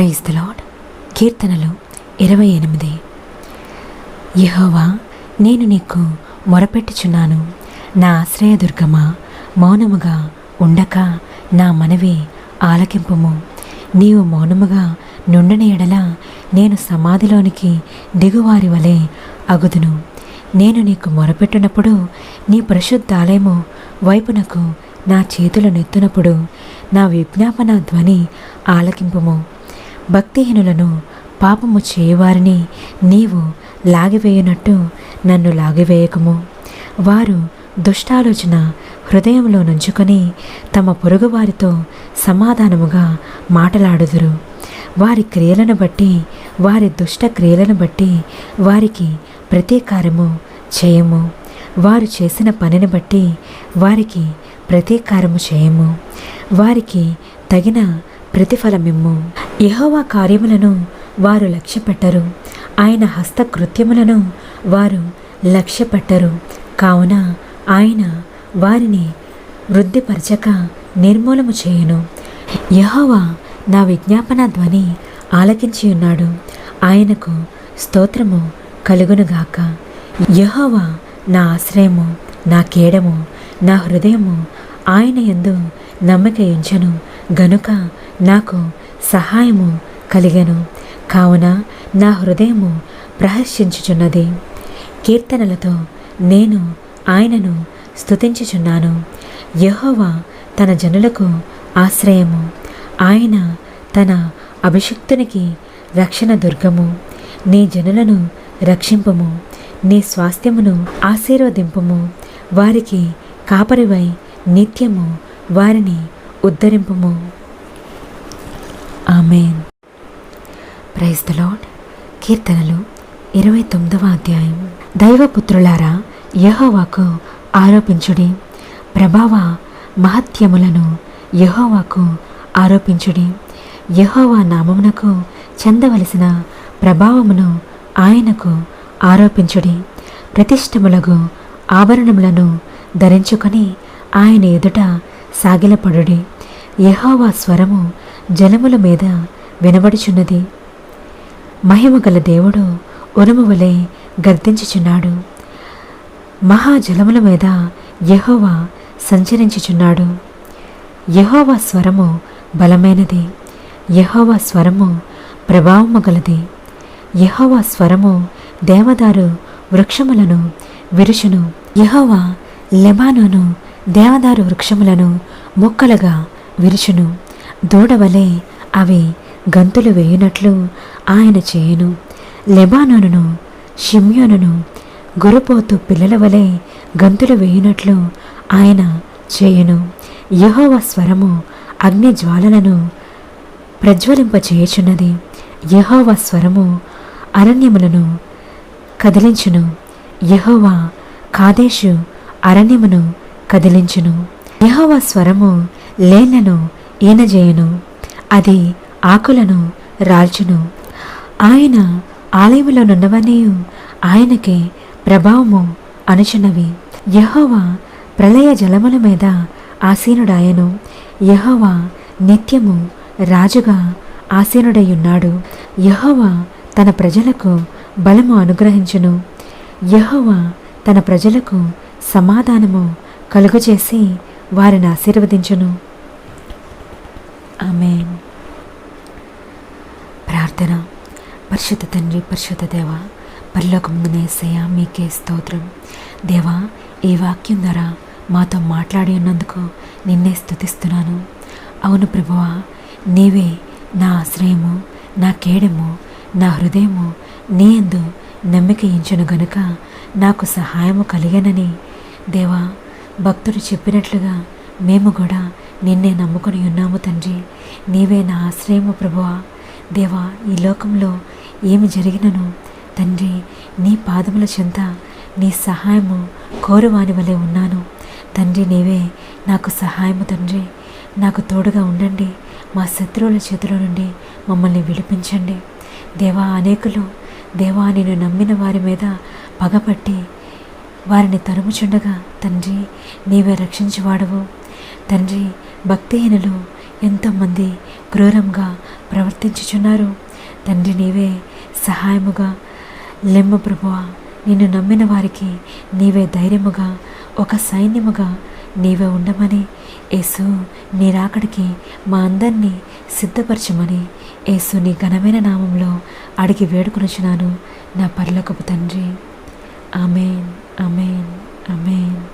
Praise the Lord కీర్తనలు ఇరవై ఎనిమిది. యహోవా నేను నీకు మొరపెట్టుచున్నాను. నా ఆశ్రయదుర్గమా మౌనముగా ఉండక నా మనవి ఆలకింపుము. నీవు మౌనముగా నుండని ఎడల నేను సమాధిలోనికి దిగువారి వలె అగుదును. నేను నీకు మొరపెట్టినప్పుడు నీ పరిశుద్ధాలయము వైపునకు నా చేతులు నెత్తునప్పుడు నా విజ్ఞాపన ధ్వని ఆలకింపుము. భక్తిహీనులను పాపము చేయవారిని నీవు లాగివేయునట్టు నన్ను లాగివేయకము. వారు దుష్టాలోచన హృదయంలో నుంచుకొని తమ పొరుగువారితో సమాధానముగా మాటలాడుదురు. వారి క్రియలను బట్టి వారి దుష్ట క్రియలను బట్టి వారికి ప్రతీకారము చేయము. వారు చేసిన పనిని బట్టి వారికి ప్రతీకారము చేయము. వారికి తగిన ప్రతిఫలమిమ్ము. యహోవా కార్యములను వారు లక్ష్యపెట్టరు. ఆయన హస్తకృత్యములను వారు లక్ష్యపెట్టరు. కావున ఆయన వారిని వృద్ధిపరచక నిర్మూలము చేయను. యహోవా నా విజ్ఞాపన ధ్వని ఆలకించి ఉన్నాడు. ఆయనకు స్తోత్రము కలుగునుగాక యహోవా నా ఆశ్రయము నా కేడము నా హృదయము ఆయన ఎందు నమ్మక ఎంచను. గనుక నాకు సహాయము కలిగెను. కావున నా హృదయము ప్రహర్షించుచున్నది. కీర్తనలతో నేను ఆయనను స్తుతించుచున్నాను. యహోవా తన జనులకు ఆశ్రయము. ఆయన తన అభిషిక్తునికి రక్షణ దుర్గము. నీ జనులను రక్షింపుము. నీ స్వాస్థ్యమును ఆశీర్వదింపము. వారికి కాపరివై నిత్యము వారిని ఉద్ధరింపము. ఆమెన్. ప్రైజ్ ద లాడ్ కీర్తనలు ఇరవై తొమ్మిదవ అధ్యాయం. దైవపుత్రులారా యహోవాకు ఆరోపించుడి. ప్రభావ మహత్యములను యహోవాకు ఆరోపించుడి. యహోవా నామమునకు చెందవలసిన ప్రభావమును ఆయనకు ఆరోపించుడి. ప్రతిష్టములకు ఆభరణములను ధరించుకొని ఆయన ఎదుట సాగిలపడుడి. యహోవా స్వరము జలముల మీద వినబడుచున్నది. మహిమ గల దేవుడు ఉరుము వలె గర్దించుచున్నాడు మహాజలముల మీద యహోవా సంచరించుచున్నాడు. యహోవా స్వరము బలమైనది. యహోవా స్వరము ప్రభావము గలది. యహోవా స్వరము దేవదారు వృక్షములను విరుచును. యహోవా లెబానోను దేవదారు వృక్షములను మొక్కలుగా విరుచును. దూడవలే అవి గంతులు వేయునట్లు ఆయన చేయును. లెబానోనును షిమ్యోనును గురుపోతు పిల్లల వలె గంతులు వేయునట్లు ఆయన చేయును. యహోవ స్వరము అగ్ని జ్వాలలను ప్రజ్వలింపచేయుచున్నది యహోవ స్వరము అరణ్యములను కదిలించును. యహోవ కాదేశు అరణ్యమును కదిలించును. యహోవ స్వరము లేళ్ళను ఈనజేయును అది ఆకులను రాల్చును. ఆయన ఆలయములోనున్నవన్నీ ఆయనకి ప్రభావము అనుచున్నవి. యహోవా ప్రళయ జలముల మీద ఆసీనుడాయను. యహోవా నిత్యము రాజుగా ఆసీనుడయ్యున్నాడు. యహోవా తన ప్రజలకు బలము అనుగ్రహించును. యహోవా తన ప్రజలకు సమాధానము కలుగుచేసి వారిని ఆశీర్వదించును. ఆమెన్. ప్రార్థన. పరిశుద్ధ తండ్రి పరిశుద్ధ దేవ పరలోకముందునే మీకే స్తోత్రం. దేవా ఈ వాక్యం ద్వారా మాతో మాట్లాడి ఉన్నందుకు నిన్నే స్థుతిస్తున్నాను అవును ప్రభువా నీవే నా ఆశ్రయము నా కేడము నా హృదయము నీ ఎందు నమ్మిక ఇంచను గనుక నాకు సహాయము కలిగనని. దేవా భక్తుడు చెప్పినట్లుగా మేము కూడా నిన్నే నమ్ముకొని ఉన్నాము తండ్రి. నీవే నా ఆశ్రయము ప్రభువా. దేవా ఈ లోకంలో ఏమి జరిగినను? తండ్రి నీ పాదముల చెంత నీ సహాయము కోరువాని వలె ఉన్నాను. తండ్రి నీవే నాకు సహాయము తండ్రి. నాకు తోడుగా ఉండండి. మా శత్రువుల చేతిలో నుండి మమ్మల్ని విడిపించండి. దేవా అనేకులు దేవా నేను నమ్మిన వారి మీద పగపట్టి వారిని తరుముచుండగా తండ్రి నీవే రక్షించువాడవు. తండ్రి భక్తిహీనులు ఎంతోమంది క్రూరంగా ప్రవర్తించుచున్నారు. తండ్రి నీవే సహాయముగా. లెమ్మ ప్రభువా నిన్ను నమ్మిన వారికి నీవే ధైర్యముగా ఒక సైన్యముగా నీవే ఉండమని యేసు నీ రాకడికి మా అందరినీ సిద్ధపరచమని యేసు నీ ఘనమైన నామంలో అడిగి వేడుకొనుచున్నాను నా పర్లకపు తండ్రి. Amen amen amen.